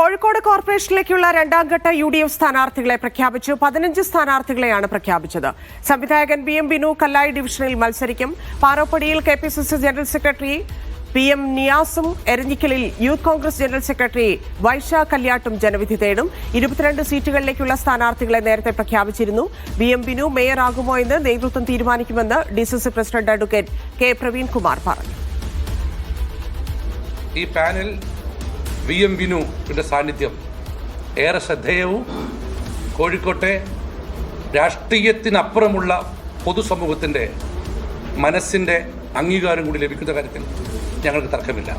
കോഴിക്കോട് കോർപ്പറേഷനിലേക്കുള്ള രണ്ടാം ഘട്ട U D F സ്ഥാനാർത്ഥികളെ പ്രഖ്യാപിച്ചു. പതിനഞ്ച് സ്ഥാനാർത്ഥികളെയാണ് പ്രഖ്യാപിച്ചത്. സംവിധായകൻ ബി എം ബിനു കല്ലായി ഡിവിഷനിൽ മത്സരിക്കും. പാറോപ്പടിയിൽ K P C C general secretary P M നിയാസും എരഞ്ഞിക്കലിൽ youth Congress general secretary Vaisha കല്യാട്ടും ജനവിധി തേടും. ഇരുപത്തിരണ്ട് സീറ്റുകളിലേക്കുള്ള സ്ഥാനാർത്ഥികളെ നേരത്തെ പ്രഖ്യാപിച്ചിരുന്നു. ബി എം ബിനു മേയറാകുമോ എന്ന് നേതൃത്വം തീരുമാനിക്കുമെന്ന് D C C president advocate K Praveenkumar പറഞ്ഞു. ഈ പാനൽ വി എം വിനുവിന്റെ സാന്നിധ്യം. ഏറെ ശ്രദ്ധേയവും കോഴിക്കോട്ടെ രാഷ്ട്രീയത്തിനപ്പുറമുള്ള പൊതുസമൂഹത്തിന്റെ മനസ്സിന്റെ അംഗീകാരം കൂടി ലഭിക്കുന്ന കാര്യത്തിൽ ഞങ്ങൾക്ക് തർക്കമില്ല.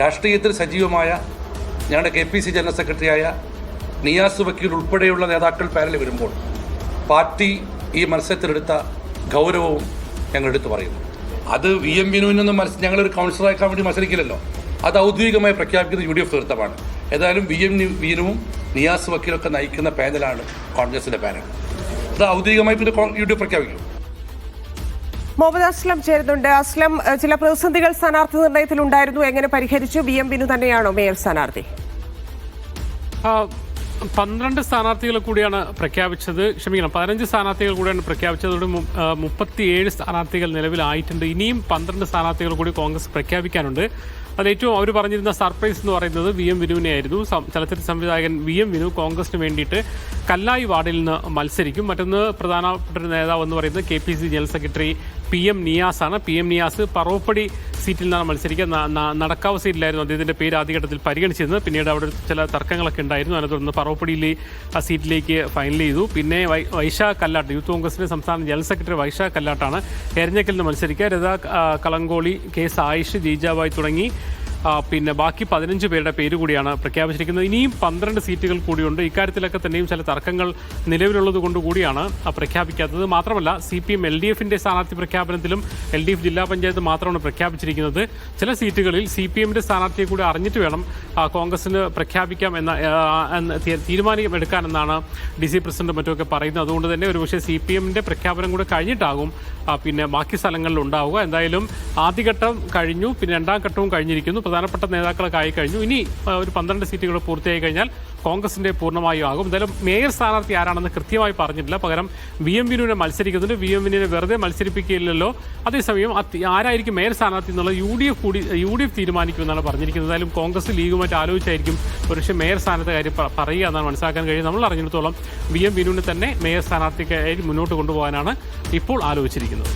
രാഷ്ട്രീയത്തിൽ സജീവമായ ഞങ്ങളുടെ കെ പി സി ജനറൽ സെക്രട്ടറിയായ നിയാസ് വക്കീൽ ഉൾപ്പെടെയുള്ള നേതാക്കൾ പാനലിൽ വരുമ്പോൾ പാർട്ടി ഈ മത്സരത്തിലെടുത്ത ഗൗരവവും ഞങ്ങളെടുത്ത് പറയുന്നു. അത് വി എം വിനുവിനൊന്നും മത്സ ഞങ്ങളൊരു കൗൺസിലറാക്കാൻ വേണ്ടി മത്സരിക്കില്ലല്ലോ. അത് ഔദ്യോഗികമായി പ്രഖ്യാപിക്കുന്ന യു ഡി എഫ് തീർത്ഥമാണ് ഏതായാലും വി എം വീനുവും നിയാസ് വക്കീലൊക്കെ നയിക്കുന്ന പാനലാണ് കോൺഗ്രസിന്റെ പാനൽ. അത് ഔദ്യോഗികമായി പിന്നെ യു ഡി എഫ് പ്രഖ്യാപിക്കും. മുഹമ്മദ് അസ്ലം ചേരുന്നുണ്ട്. അസ്ലം ചില പ്രതിസന്ധികൾ സ്ഥാനാർത്ഥി നിർണയത്തിൽ ഉണ്ടായിരുന്നു എങ്ങനെ പരിഹരിച്ചു? വി എം ബിനു തന്നെയാണോ മേയർ സ്ഥാനാർത്ഥി? ആ, പന്ത്രണ്ട് സ്ഥാനാർത്ഥികൾ കൂടിയാണ് പ്രഖ്യാപിച്ചത്. ക്ഷമിക്കണം പതിനഞ്ച് സ്ഥാനാർത്ഥികൾ കൂടിയാണ് പ്രഖ്യാപിച്ചത്. അതോടെ മുപ്പത്തിയേഴ് സ്ഥാനാർത്ഥികൾ നിലവിലായിട്ടുണ്ട്. ഇനിയും പന്ത്രണ്ട് സ്ഥാനാർത്ഥികൾ കൂടി കോൺഗ്രസ് പ്രഖ്യാപിക്കാനുണ്ട്. അതിൽ ഏറ്റവും അവർ പറഞ്ഞിരുന്ന സർപ്രൈസ് എന്ന് പറയുന്നത് വി എം വിനുവിനെ ആയിരുന്നു. ചലച്ചിത്ര സംവിധായകൻ വി എം വിനു കോൺഗ്രസിന് വേണ്ടിയിട്ട് കല്ലായി വാർഡിൽ നിന്ന് മത്സരിക്കും. മറ്റൊന്ന് പ്രധാനപ്പെട്ട ഒരു നേതാവ് എന്ന് പറയുന്നത് K P C general secretary P M Niyas ആണ് പി എം നിയാസ് പറവപ്പടി സീറ്റിൽ നിന്നാണ് മത്സരിക്കുക. നടക്കാവ് സീറ്റിലായിരുന്നു അദ്ദേഹത്തിന്റെ പേര് ആദ്യഘട്ടത്തിൽ പരിഗണിച്ചിരുന്നത്. പിന്നീട് അവിടെ ചില തർക്കങ്ങളൊക്കെ ഉണ്ടായിരുന്നു. അതിനെ തുടർന്ന് പറവപ്പടിയിലെ ആ സീറ്റിലേക്ക് ഫൈനൽ ചെയ്തു. പിന്നെ വൈശാ കല്ലാട്ട് യൂത്ത് കോൺഗ്രസിന്റെ സംസ്ഥാന ജനറൽ സെക്രട്ടറി വൈശാ കല്ലാട്ടാണ് എരഞ്ഞക്കിൽ നിന്ന് മത്സരിക്കുക രഥ കളങ്കോളി കെ. സായിഷ് ജീജാബായ് തുടങ്ങി. പിന്നെ ബാക്കി പതിനഞ്ച് പേരുടെ പേര് കൂടിയാണ് പ്രഖ്യാപിച്ചിരിക്കുന്നത്. ഇനിയും പന്ത്രണ്ട് സീറ്റുകൾ കൂടിയുണ്ട്. ഇക്കാര്യത്തിലൊക്കെ തന്നെയും ചില തർക്കങ്ങൾ നിലവിലുള്ളത് കൊണ്ട് കൂടിയാണ് പ്രഖ്യാപിക്കാത്തത്. മാത്രമല്ല C P M L D എഫിന്റെ സ്ഥാനാർത്ഥി പ്രഖ്യാപനത്തിലും എൽ ഡി എഫ് ജില്ലാ പഞ്ചായത്ത് മാത്രമാണ് പ്രഖ്യാപിച്ചിരിക്കുന്നത്. ചില സീറ്റുകളിൽ സി പി എമ്മിന്റെ സ്ഥാനാർത്ഥിയെ കൂടി അറിഞ്ഞിട്ട് വേണം കോൺഗ്രസിന് പ്രഖ്യാപിക്കാം എന്ന തീരുമാനം എടുക്കാനെന്നാണ് ഡി സി പ്രസിഡന്റ് മറ്റുമൊക്കെ പറയുന്നത്. അതുകൊണ്ട് തന്നെ ഒരുപക്ഷെ സി പി എമ്മിന്റെ പ്രഖ്യാപനം കൂടെ കഴിഞ്ഞിട്ടാകും പിന്നെ ബാക്കി സ്ഥലങ്ങളിൽ ഉണ്ടാവുക. എന്തായാലും ആദ്യഘട്ടം കഴിഞ്ഞു പിന്നെ രണ്ടാം ഘട്ടവും കഴിഞ്ഞിരിക്കുന്നു. പ്രധാനപ്പെട്ട നേതാക്കളൊക്കെ ആയി കഴിഞ്ഞു ഇനി ഒരു പന്ത്രണ്ട് സീറ്റുകൾ പൂർത്തിയായി കഴിഞ്ഞാൽ കോൺഗ്രസിന്റെ പൂർണമായും ആകും. എന്തായാലും മേയർ സ്ഥാനാർത്ഥി ആരാണെന്ന് കൃത്യമായി പറഞ്ഞിട്ടില്ല. പകരം വി എം വിനുവിനെ മത്സരിക്കുന്നുണ്ട്. വി എം വിനുവിനെ വെറുതെ മത്സരിപ്പിക്കില്ലല്ലോ അതേസമയം ആരായിരിക്കും മേയർ സ്ഥാനാർത്ഥി എന്നുള്ളത് യു ഡി എഫ് കൂടി യു ഡി എഫ് തീരുമാനിക്കുമെന്നാണ് പറഞ്ഞിരിക്കുന്നത്. എന്തായാലും കോൺഗ്രസ് ലീഗുമായിട്ട് ആലോചിച്ചായിരിക്കും ഒരുപക്ഷെ മേയർ സ്ഥാനത്തെ കാര്യം പറയുക എന്നാണ് മനസ്സിലാക്കാൻ കഴിയും നമ്മൾ അറിഞ്ഞിടത്തോളം വി എം വിനുവിനെ തന്നെ മേയർ സ്ഥാനാർത്ഥിക്കായി മുന്നോട്ട് കൊണ്ടുപോകാനാണ് ഇപ്പോൾ ആലോചിച്ചിരിക്കുന്നത്.